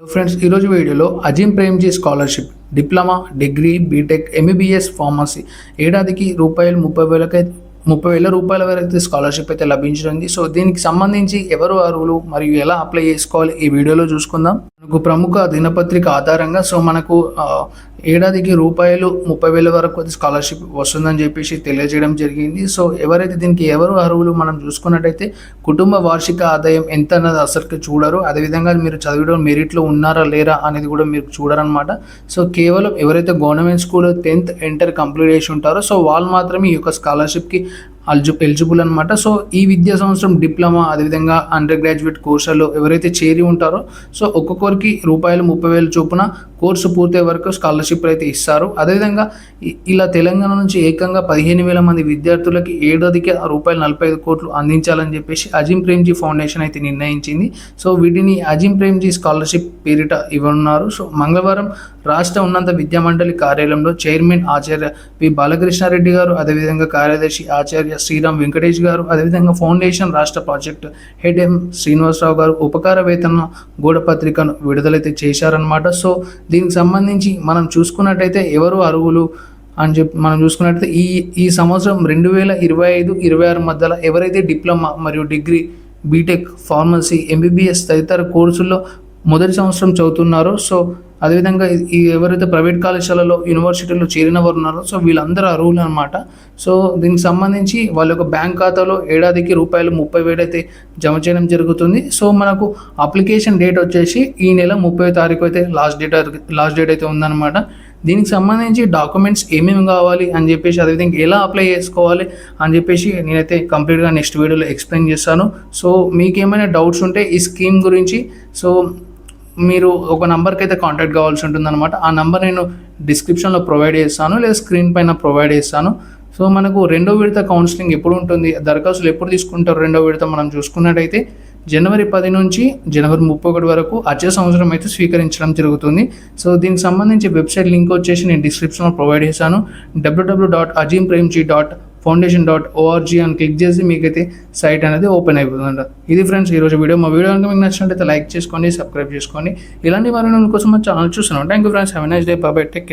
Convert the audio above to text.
Hello friends ఈరోజు వీడియోలో Azim Premji scholarship diploma degree BTech MBBS pharmacy. ఏడాదికి రూపాయలు ముప్పై వేలకై ముప్పై వేల రూపాయల వరకు అయితే స్కాలర్షిప్ అయితే లభించనుంది సో దీనికి సంబంధించి ఎవరు అర్హులు మరియు ఎలా అప్లై చేసుకోవాలి ఈ వీడియోలో చూసుకుందాం. మనకు ప్రముఖ దినపత్రిక ఆధారంగా సో మనకు ఏడాదికి రూపాయలు ముప్పై వేల వరకు స్కాలర్షిప్ వస్తుందని చెప్పేసి తెలియజేయడం జరిగింది. సో ఎవరైతే దీనికి ఎవరు అర్హులు మనం చూసుకున్నట్టయితే కుటుంబ వార్షిక ఆదాయం ఎంత అన్నది అసలుకి చూడరు. అదేవిధంగా మీరు చదివడం మెరిట్లో ఉన్నారా లేరా అనేది కూడా మీరు చూడరనమాట సో కేవలం ఎవరైతే government school tenth inter complete చేసి ఉంటారో సో వాళ్ళు మాత్రమే ఈ యొక్క స్కాలర్షిప్కి అల్జు ఎలిజిబుల్ అనమాట సో ఈ విద్యా సంవత్సరం డిప్లొమా అదేవిధంగా అండర్ గ్రాడ్యుయేట్ కోర్సుల్లో ఎవరైతే చేరి ఉంటారో సో ఒక్కొక్కరికి రూపాయలు ముప్పై వేలు చొప్పున కోర్సు పూర్తయ్యే వరకు స్కాలర్షిప్ అయితే ఇస్తారు. అదేవిధంగా ఇలా తెలంగాణ నుంచి ఏకంగా పదిహేను వేల మంది విద్యార్థులకి ఏడాదికి ఆ రూపాయలు నలభై ఐదు కోట్లు అందించాలని చెప్పేసి అజిం ప్రేమ్జీ ఫౌండేషన్ అయితే నిర్ణయించింది. సో వీటిని అజిం ప్రేమ్జీ స్కాలర్షిప్ పేరిట ఇవ్వనున్నారు. సో మంగళవారం రాష్ట్ర ఉన్నత విద్యామండలి కార్యాలయంలో చైర్మన్ ఆచార్య పి. బాలకృష్ణారెడ్డి గారు అదేవిధంగా కార్యదర్శి ఆచార్య శ్రీరామ్ వెంకటేష్ గారు అదేవిధంగా ఫౌండేషన్ రాష్ట్ర ప్రాజెక్ట్ హెడ్ ఎం శ్రీనివాసరావు గారు ఉపకార వేతన గోడపత్రికను విడుదలైతే చేశారనమాట సో దీనికి సంబంధించి మనం చూసుకున్నట్టయితే ఎవరు అర్హులు అని చెప్పి మనం చూసుకున్నట్టయితే ఈ ఈ సంవత్సరం రెండు వేల ఇరవై ఐదు ఇరవై ఆరు మధ్యలో ఎవరైతే డిప్లొమా మరియు డిగ్రీ బీటెక్ ఫార్మసీ ఎంబీబీఎస్ తదితర కోర్సుల్లో మొదటి సంవత్సరం చదువుతున్నారో సో అదేవిధంగా ఈ- ఎవరైతే ప్రైవేట్ కళాశాలలో యూనివర్సిటీలో చేరిన వారు ఉన్నారో సో వీళ్ళందరూ అర్హులు అనమాట సో దీనికి సంబంధించి వాళ్ళ యొక్క బ్యాంక్ ఖాతాలో ఏడాదికి రూపాయలు ముప్పై వేలు అయితే జమ చేయడం జరుగుతుంది. సో మనకు అప్లికేషన్ డేట్ వచ్చేసి ఈ నెల ముప్పై తారీఖు అయితే లాస్ట్ డేట్ లాస్ట్ డేట్ అయితే ఉందన్నమాట. దీనికి సంబంధించి డాక్యుమెంట్స్ ఏమేమి కావాలి అని చెప్పేసి అదేవిధంగా ఎలా అప్లై చేసుకోవాలి అని చెప్పేసి నేనైతే కంప్లీట్గా నెక్స్ట్ వీడియోలో ఎక్స్ప్లెయిన్ చేస్తాను. సో మీకేమైనా డౌట్స్ ఉంటే ఈ స్కీమ్ గురించి సో మీరు ఒక నెంబర్కి అయితే కాంటాక్ట్ కావాల్సి ఉంటుంది అనమాట ఆ నెంబర్ నేను డిస్క్రిప్షన్లో ప్రొవైడ్ చేస్తాను లేదా స్క్రీన్ పైన ప్రొవైడ్ చేస్తాను. సో మనకు రెండో విడత కౌన్సిలింగ్ ఎప్పుడు ఉంటుంది దరఖాస్తులు ఎప్పుడు తీసుకుంటారు రెండో విడత మనం చూసుకున్నట్టయితే జనవరి పది నుంచి జనవరి ముప్పై ఒకటి వరకు వచ్చే సంవత్సరం అయితే స్వీకరించడం జరుగుతుంది. సో దీనికి సంబంధించి వెబ్సైట్ లింక్ వచ్చేసి నేను డిస్క్రిప్షన్లో ప్రొవైడ్ చేశాను. W W dot Azim Premji dot foundation dot ORG అని క్లిక్ చేసి మీకైతే సైట్ అనేది ఓపెన్ అయిపోతుందంట. ఇది ఫ్రెండ్స్ ఈరోజు వీడియో. మా వీడియో కనుక మీకు నచ్చినట్టయితే లైక్ చేసుకోండి సబ్స్క్రైబ్ చేసుకోండి. ఇలాంటి మరిన్ని కోసం మా ఛానల్ చూస్తున్నాం. Thank you friends have nice day బాబాయ్ టేక్ కేర్